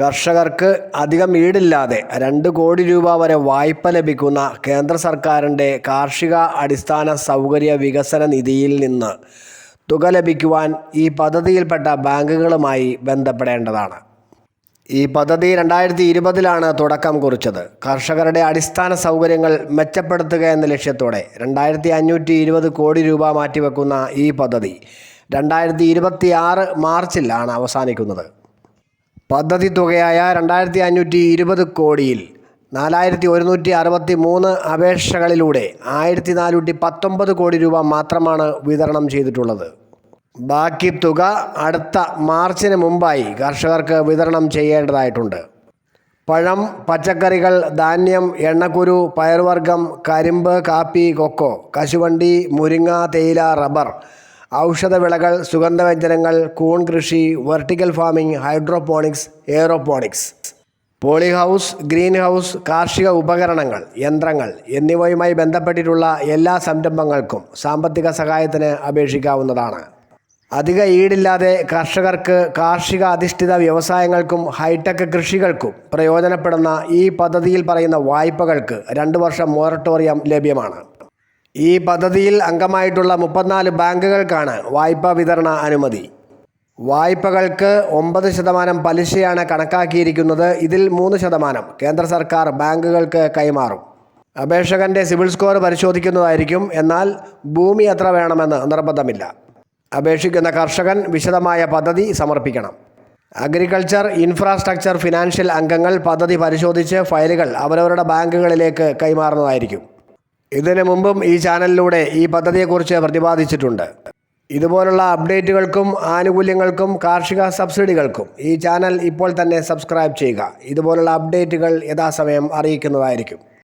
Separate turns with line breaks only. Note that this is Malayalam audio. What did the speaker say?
കർഷകർക്ക് അധികം ഈടില്ലാതെ രണ്ട് കോടി രൂപ വരെ വായ്പ ലഭിക്കുന്ന കേന്ദ്ര സർക്കാരിന്റെ കാർഷിക അടിസ്ഥാന സൗകര്യ വികസന നിധിയിൽ നിന്ന് തുക ലഭിക്കുവാൻ ഈ പദ്ധതിയിൽപ്പെട്ട ബാങ്കുകളുമായി ബന്ധപ്പെടേണ്ടതാണ്. ഈ പദ്ധതി രണ്ടായിരത്തി ഇരുപതിലാണ് തുടക്കം കുറിച്ചത്. കർഷകരുടെ അടിസ്ഥാന സൗകര്യങ്ങൾ മെച്ചപ്പെടുത്തുക എന്ന ലക്ഷ്യത്തോടെ രണ്ടായിരത്തി അഞ്ഞൂറ്റി ഇരുപത് കോടി രൂപ മാറ്റിവെക്കുന്ന ഈ പദ്ധതി രണ്ടായിരത്തി ഇരുപത്തി മാർച്ചിലാണ് അവസാനിക്കുന്നത്. പദ്ധതി തുകയായ രണ്ടായിരത്തി അഞ്ഞൂറ്റി ഇരുപത് കോടിയിൽ നാലായിരത്തി ഒരുന്നൂറ്റി അറുപത്തി മൂന്ന് അപേക്ഷകളിലൂടെ ആയിരത്തി നാനൂറ്റി പത്തൊമ്പത് കോടി രൂപ മാത്രമാണ് വിതരണം ചെയ്തിട്ടുള്ളത്. ബാക്കി തുക അടുത്ത മാർച്ചിന് മുമ്പായി കർഷകർക്ക് വിതരണം ചെയ്യേണ്ടതായിട്ടുണ്ട്. പഴം പച്ചക്കറികൾ ധാന്യം എണ്ണക്കുരു പയർവർഗം കരിമ്പ് കാപ്പി കൊക്കോ കശുവണ്ടി മുരിങ്ങ തേയില റബ്ബർ ഔഷധവിളകൾ സുഗന്ധവ്യഞ്ജനങ്ങൾ കൂൺ കൃഷി vertical farming hydroponics aeroponics. Poly house green house കാർഷിക ഉപകരണങ്ങൾ യന്ത്രങ്ങൾ എന്നിവയുമായി ബന്ധപ്പെട്ടിട്ടുള്ള എല്ലാ സംരംഭങ്ങൾക്കും സാമ്പത്തിക സഹായത്തിന് അപേക്ഷിക്കാവുന്നതാണ്. അധിക ഈടില്ലാതെ കർഷകർക്ക് കാർഷിക അധിഷ്ഠിത വ്യവസായങ്ങൾക്കും ഹൈടെക് കൃഷികൾക്കും പ്രയോജനപ്പെടുന്ന ഈ പദ്ധതിയിൽ പറയുന്ന വായ്പകൾക്ക് രണ്ട് വർഷം മൊറട്ടോറിയം ലഭ്യമാണ്. ഈ പദ്ധതിയിൽ അംഗമായിട്ടുള്ള മുപ്പത്തിനാല് ബാങ്കുകൾക്കാണ് വായ്പാ വിതരണ അനുമതി. വായ്പകൾക്ക് ഒമ്പത് ശതമാനം പലിശയാണ് കണക്കാക്കിയിരിക്കുന്നത്. ഇതിൽ മൂന്ന് ശതമാനം കേന്ദ്ര സർക്കാർ ബാങ്കുകൾക്ക് കൈമാറും. അപേക്ഷകന്റെ സിവിൽ സ്കോർ പരിശോധിക്കുന്നതായിരിക്കും. എന്നാൽ ഭൂമി എത്ര വേണമെന്ന് നിർബന്ധമില്ല. അപേക്ഷിക്കുന്ന കർഷകൻ വിശദമായ പദ്ധതി സമർപ്പിക്കണം. അഗ്രികൾച്ചർ ഇൻഫ്രാസ്ട്രക്ചർ ഫിനാൻഷ്യൽ അംഗങ്ങൾ പദ്ധതി പരിശോധിച്ച് ഫയലുകൾ അവരവരുടെ ബാങ്കുകളിലേക്ക് കൈമാറുന്നതായിരിക്കും. ഇതിനു മുമ്പും ഈ ചാനലിലൂടെ ഈ പദ്ധതിയെക്കുറിച്ച് പ്രതിപാദിച്ചിട്ടുണ്ട്. ഇതുപോലുള്ള അപ്ഡേറ്റുകൾക്കും ആനുകൂല്യങ്ങൾക്കും കാർഷിക സബ്സിഡികൾക്കും ഈ ചാനൽ ഇപ്പോൾ തന്നെ സബ്സ്ക്രൈബ് ചെയ്യുക. ഇതുപോലുള്ള അപ്ഡേറ്റുകൾ യഥാസമയം അറിയിക്കുന്നതായിരിക്കും.